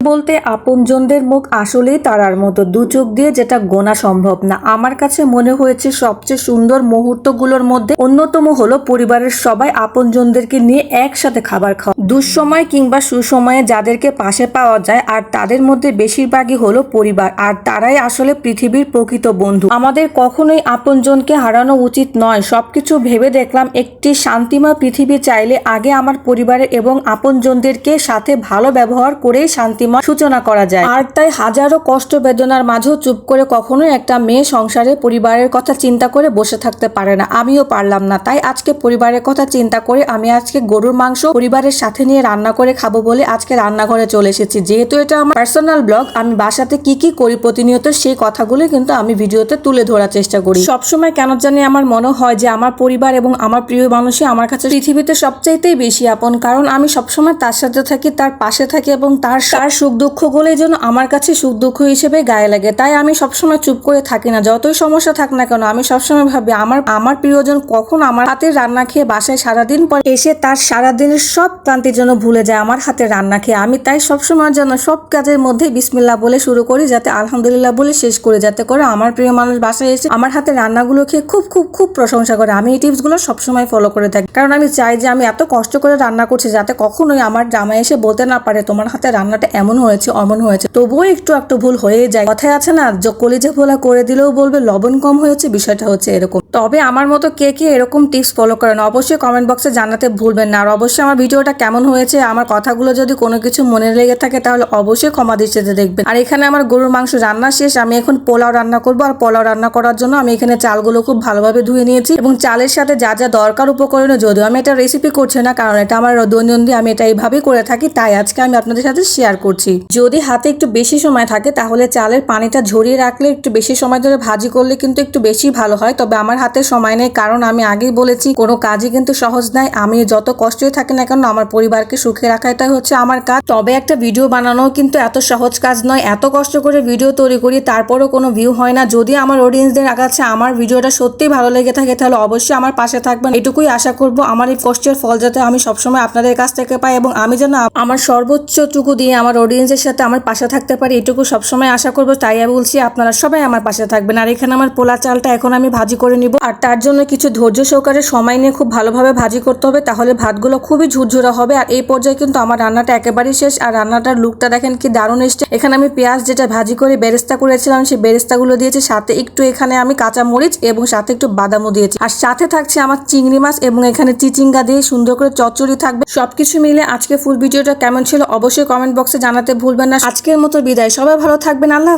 বলতে আপনজনদের মুখ আসলেই তারার মতো। দু চোখ দিয়ে যেটা গোনা সম্ভব না। আমার কাছে মনে হয়েছে সবচেয়ে সুন্দর মুহূর্তগুলোর মধ্যে অন্যতম হলো পরিবারের সবাই আপনজনদেরকে নিয়ে একসাথে খাবার খাওয়া। দুঃসময় কিংবা সুসময়ে যাদেরকে পাশে পাওয়া যায় আর তাদের মধ্যে বেশিরভাগই হলো পরিবার। আর তারাই আসলে পৃথিবীর প্রকৃত বন্ধু। আমাদের কখনোই আপনজনকে হারানো উচিত নয়। সবকিছু ভেবে দেখলাম একটি শান্তিময় পৃথিবী চাইলে আগে আমার পরিবারের এবং আপনজনদেরকে সাথে ভালো ব্যবহার করেই শান্তিময় সূচনা করা যায়। আর তাই হাজারো কষ্ট বেদনার মাঝেও চুপ করে কখনোই একটা মেয়ে সংসারে পরিবারের কথা চিন্তা করে বসে থাকতে পারে না। আমিও পারলাম না। তাই আজকে পরিবারের কথা চিন্তা করে আমি আজকে গরুর মাংস পরিবারের সাথে নিয়ে রান্না করে খাব বলে আজকে রান্নাঘরে চলে এসেছি। যেহেতু এটা আমার পার্সোনাল ব্লগ আমি বাসাতে কি কি করি প্রতিনিয়ত সেই কথাগুলো কিন্তু আমি ভিডিওতে তুলে ধরার চেষ্টা করি। সবসময় কেন জানি আমার মনে হয় যে আমার পরিবার এবং আমার প্রিয় মানুষই আমার কাছে পৃথিবীতে সবচাইতেই বেশি আপন। কারণ আমি সবসময় তার সাথে থাকি, তার পাশে থাকি এবং তার তার সুখ দুঃখগুলোই যেন আমার কাছে সুখ দুঃখ হিসেবে গায়ে লাগে। তাই আমি সবসময় চুপ করে থাকি না। যতই সমস্যা থাক না কেন, আমি সবসময় ভাবি, আমার আমার প্রিয়জন কখন আমার হাতের রান্না খেয়ে বাসায় সারাদিন পর এসে তার সারাদিনের সব ক্লান্তির জন্য ভুলে যায় আমার হাতে রান্না খেয়ে। আমি তাই সবসময় যেন সব কাজের মধ্যে বিসমিল্লা বলে শুরু করি, যাতে আলহামদুলিল্লাহ বলে শেষ করে, যাতে করে আমার প্রিয় মানুষ বাসায় এসে আমার হাতে রান্নাগুলো খেয়ে খুব খুব খুব প্রশংসা করে। আমি এই টিপসগুলো সবসময় ফলো করে থাকি। কারণ আমি চাই যে আমি এত কষ্ট করে রান্না করছি, যাতে কখনোই আমার জামাই এসে বলতে না পারে, তোমার হাতে রান্নাটা এমন হয়েছে, অমন হয়েছে। তবুও একটু একটু ভুল হয়ে যায়। কথায় আছে না কলিজে ভোলা করে দিলেও বলবে, লবণ কম হয়েছে, বিষয়টা হচ্ছে এরকম। তবে আমার মতো কে কে এরকম টিপস ফলো করেন, অবশ্যই কমেন্ট বক্সে জানাতে ভুলবেন না। আর অবশ্যই আমার ভিডিওটা কেমন হয়েছে, আমার কথাগুলো যদি কোনো কিছু মনে লেগে থাকে, তাহলে অবশ্যই ক্ষমা দৃষ্টিতে দেখবেন। আর এখানে আমার গরুর মাংস রান্না শেষ, আমি এখন পোলাও রান্না করব। আর পোলাও রান্না করার জন্য আমি এখানে চালগুলো খুব ভালোভাবে ধুয়ে নিয়েছি। এবং চালের সাথে যা যা দরকার উপকরণে, যদিও আমি এটা রেসিপি করছি না, কারণ এটা আমার দৈনন্দিন, আমি এটা এইভাবেই করে থাকি, তাই আজকে আমি আপনাদের সাথে শেয়ার করছি। যদি হাতে একটু বেশি সময় থাকে, তাহলে চালের পানিটা ঝরিয়ে রাখলে একটু বেশি সময় ধরে ভাজি করলে কিন্তু একটু বেশি ভালো হয়। তবে আমার হাতে সময় নেই, কারণ আমি আগেই বলেছি, কোনো কাজই কিন্তু সহজ নয় আমি যত কষ্টই থাকি না কেন, আমার পরিবারকে সুখে রাখাটাই হচ্ছে আমার কাজ। তবে একটা ভিডিও বানানো কিন্তু এত সহজ কাজ নয়। এত কষ্ট করে ভিডিও তৈরি করি, তারপরও কোনো ভিউ হয় না। যদি আমার অডিয়েন্সদের কাছে আমার ভিডিওটা সত্যিই ভালো লেগে থাকে, তাহলে অবশ্যই আমার পাশে থাকবেন। এটুকুই আশা করব, আমার এই কষ্টের ফল যাতে আমি সবসময় আপনাদের কাছ থেকে পাই এবং আমি যেন আমার সর্বোচ্চটুকু দিয়ে আমার অডিয়েন্সের সাথে আমার পাশে থাকতে পারি, এটুকু সবসময় আশা করব, তাই আমি বলছি আপনারা সবাই আমার পাশে থাকবেন। আর এখানে আমার পোলা চালটা এখন আমি ভাজি করে নিব। আর তার জন্য কিছু ধৈর্য সহকারে সময় নিয়ে খুব ভালোভাবে ভাজি করতে হবে, তাহলে ভাতগুলো খুবই ঝুরঝুরা হবে। আর এই পর্যায়ে কিন্তু আমার রান্নাটা একেবারেই শেষ। আর রান্নাটার লুকটা দেখেন কি দারুণ এসছে। এখানে আমি পেঁয়াজ যেটা ভাজি করে বেরেস্তা করেছিলাম, সেই বেরেস্তাগুলো দিয়েছি। সাথে একটু এখানে আমি কাঁচা মরিচ এবং সাথে একটু বাদামও দিয়েছি। আর সাথে থাকছে আমার চিংড়ি মাছ এবং এখানে চিচিঙ্গা দিয়ে সুন্দর করে চচ্চড়ি থাকবে। সবকিছু মিলে আজকে ফুল ভিডিওটা কেমন ছিল অবশ্যই কমেন্ট বক্সে জানাতে ভুলবেন না। আজকের মতো বিদায়। সবাই ভালো থাকবেন। আল্লাহ।